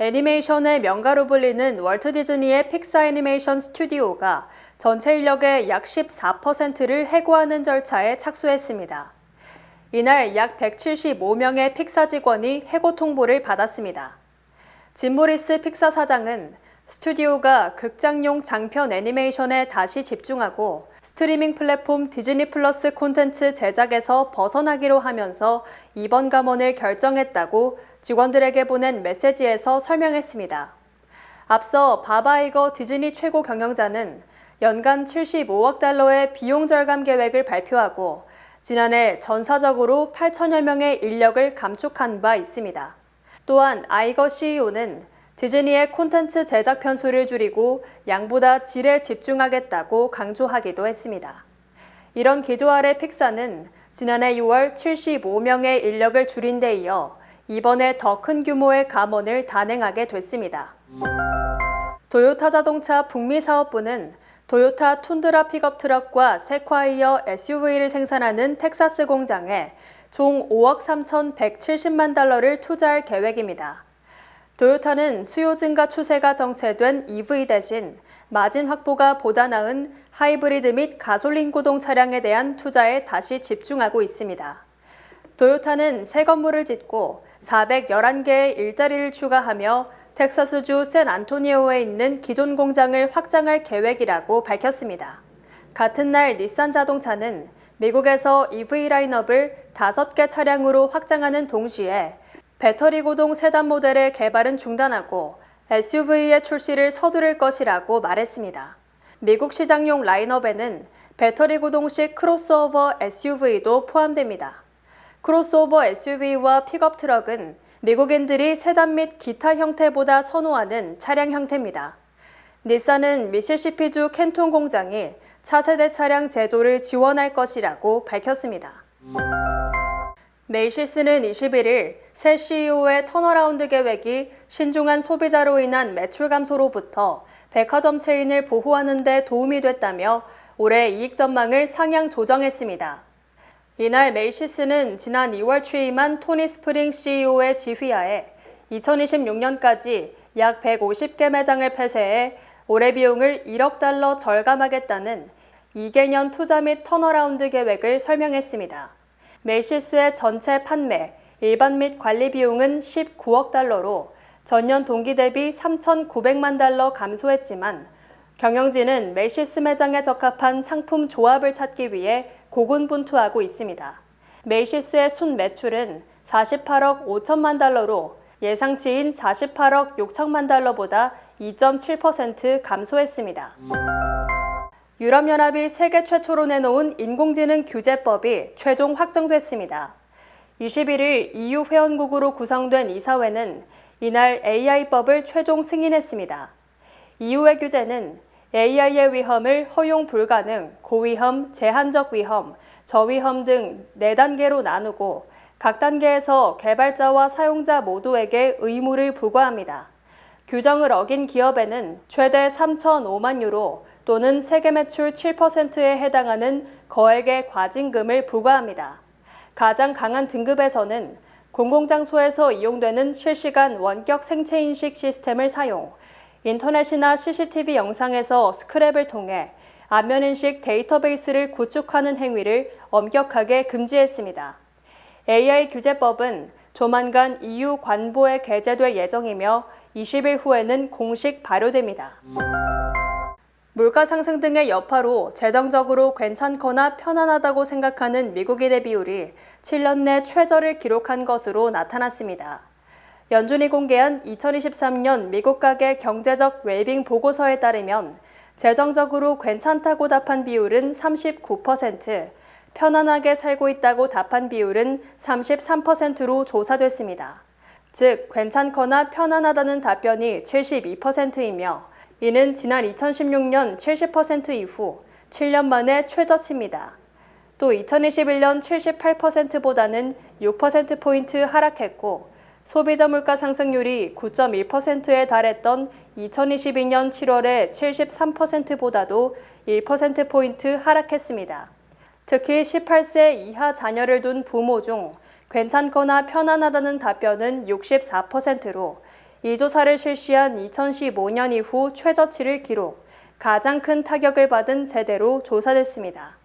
애니메이션의 명가로 불리는 월트 디즈니의 픽사 애니메이션 스튜디오가 전체 인력의 약 14%를 해고하는 절차에 착수했습니다. 이날 약 175명의 픽사 직원이 해고 통보를 받았습니다. 짐 모리스 픽사 사장은 스튜디오가 극장용 장편 애니메이션에 다시 집중하고 스트리밍 플랫폼 디즈니 플러스 콘텐츠 제작에서 벗어나기로 하면서 이번 감원을 결정했다고 직원들에게 보낸 메시지에서 설명했습니다. 앞서 바바이거 디즈니 최고 경영자는 연간 75억 달러의 비용 절감 계획을 발표하고 지난해 전사적으로 8천여 명의 인력을 감축한 바 있습니다. 또한 아이거 CEO는 디즈니의 콘텐츠 제작 편수를 줄이고 양보다 질에 집중하겠다고 강조하기도 했습니다. 이런 기조 아래 픽사는 지난해 6월 75명의 인력을 줄인 데 이어 이번에 더 큰 규모의 감원을 단행하게 됐습니다. 도요타 자동차 북미 사업부는 도요타 툰드라 픽업 트럭과 세콰이어 SUV를 생산하는 텍사스 공장에 총 5억 3,170만 달러를 투자할 계획입니다. 도요타는 수요 증가 추세가 정체된 EV 대신 마진 확보가 보다 나은 하이브리드 및 가솔린 구동 차량에 대한 투자에 다시 집중하고 있습니다. 도요타는 새 건물을 짓고 411개의 일자리를 추가하며 텍사스주 샌 안토니오에 있는 기존 공장을 확장할 계획이라고 밝혔습니다. 같은 날 닛산 자동차는 미국에서 EV 라인업을 5개 차량으로 확장하는 동시에 배터리 구동 세단 모델의 개발은 중단하고 SUV의 출시를 서두를 것이라고 말했습니다. 미국 시장용 라인업에는 배터리 구동식 크로스오버 SUV도 포함됩니다. 크로스오버 SUV와 픽업 트럭은 미국인들이 세단 및 기타 형태보다 선호하는 차량 형태입니다. 닛산은 미시시피주 켄톤 공장이 차세대 차량 제조를 지원할 것이라고 밝혔습니다. 메이시스는 21일 새 CEO의 턴어라운드 계획이 신중한 소비자로 인한 매출 감소로부터 백화점 체인을 보호하는 데 도움이 됐다며 올해 이익 전망을 상향 조정했습니다. 이날 메이시스는 지난 2월 취임한 토니 스프링 CEO의 지휘하에 2026년까지 약 150개 매장을 폐쇄해 올해 비용을 1억 달러 절감하겠다는 2개년 투자 및 턴어라운드 계획을 설명했습니다. 메이시스의 전체 판매, 일반 및 관리 비용은 19억 달러로 전년 동기 대비 3,900만 달러 감소했지만 경영진은 메이시스 매장에 적합한 상품 조합을 찾기 위해 고군분투하고 있습니다. 메이시스의 순 매출은 48억 5천만 달러로 예상치인 48억 6천만 달러보다 2.7% 감소했습니다. 유럽연합이 세계 최초로 내놓은 인공지능 규제법이 최종 확정됐습니다. 21일 EU 회원국으로 구성된 이사회는 이날 AI법을 최종 승인했습니다. EU의 규제는 AI의 위험을 허용 불가능, 고위험, 제한적 위험, 저위험 등 4단계로 나누고 각 단계에서 개발자와 사용자 모두에게 의무를 부과합니다. 규정을 어긴 기업에는 최대 3,005만 유로 또는 세계 매출 7%에 해당하는 거액의 과징금을 부과합니다. 가장 강한 등급에서는 공공장소에서 이용되는 실시간 원격 생체인식 시스템을 사용, 인터넷이나 CCTV 영상에서 스크랩을 통해 안면인식 데이터베이스를 구축하는 행위를 엄격하게 금지했습니다. AI 규제법은 조만간 EU 관보에 게재될 예정이며 20일 후에는 공식 발효됩니다. 물가 상승 등의 여파로 재정적으로 괜찮거나 편안하다고 생각하는 미국인의 비율이 7년 내 최저를 기록한 것으로 나타났습니다. 연준이 공개한 2023년 미국 가계 경제적 웰빙 보고서에 따르면 재정적으로 괜찮다고 답한 비율은 39%, 편안하게 살고 있다고 답한 비율은 33%로 조사됐습니다. 즉, 괜찮거나 편안하다는 답변이 72%이며 이는 지난 2016년 70% 이후 7년 만에 최저치입니다. 또 2021년 78%보다는 6%포인트 하락했고 소비자 물가 상승률이 9.1%에 달했던 2022년 7월에 73%보다도 1%포인트 하락했습니다. 특히 18세 이하 자녀를 둔 부모 중 괜찮거나 편안하다는 답변은 64%로 이 조사를 실시한 2015년 이후 최저치를 기록, 가장 큰 타격을 받은 세대로 조사됐습니다.